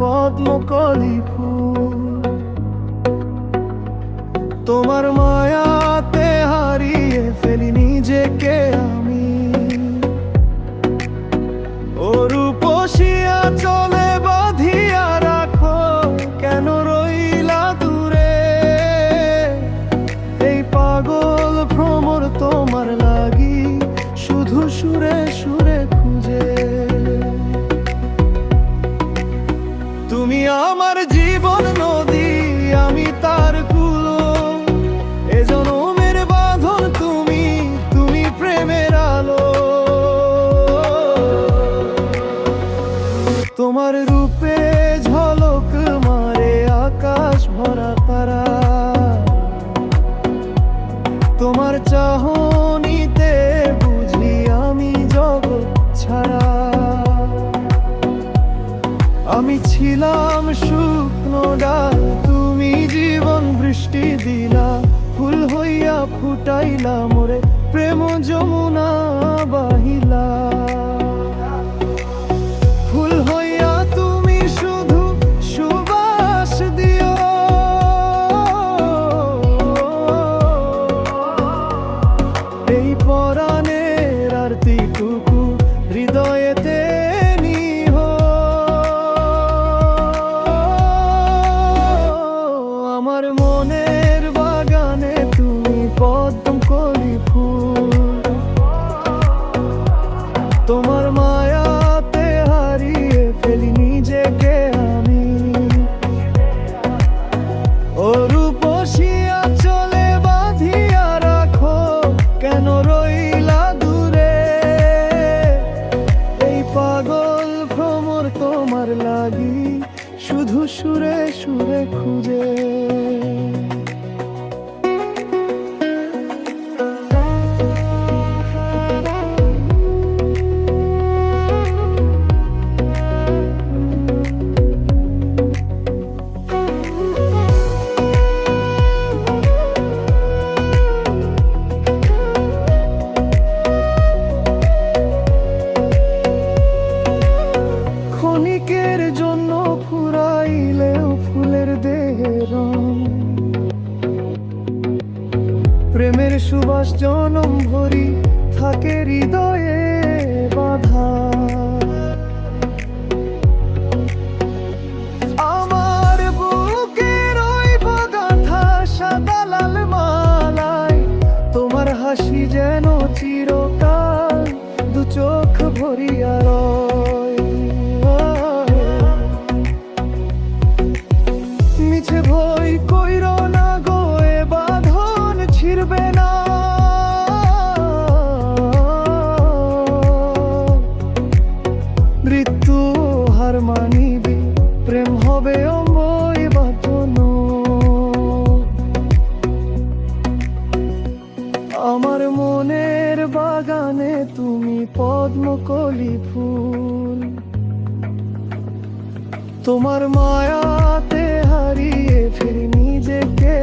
পদ্মকলি ফুল। তোমার মায় চাহনিতে বুঝি আমি জগৎ ছাড়া। আমি ছিলাম শুকনো ডাল, তুমি জীবন বৃষ্টি দিলা। ফুল হইয়া ফুটাইলা মোরে প্রেম যমুনা। ক্ষণিকের জন্য ফুরাইলেও ফুলের দেহে রং প্রেমের সুবাস জনম ভরি থাকে হৃদয়ে বাধা। আমার বুকের ওই গাথা সাদা লাল তোমার হাসি যেন চিরকাল দু চোখ ভরিয়া রয় ভই কইর না গো বাঁধন ছিড়বে না। মৃত্যু হার প্রেম হবে অম্বই বাঁধন। আমার মনের বাগানে তুমি পদ্মকলি ফুল। তোমার মায়াতে হারিয়ে ফিরি নিজেকে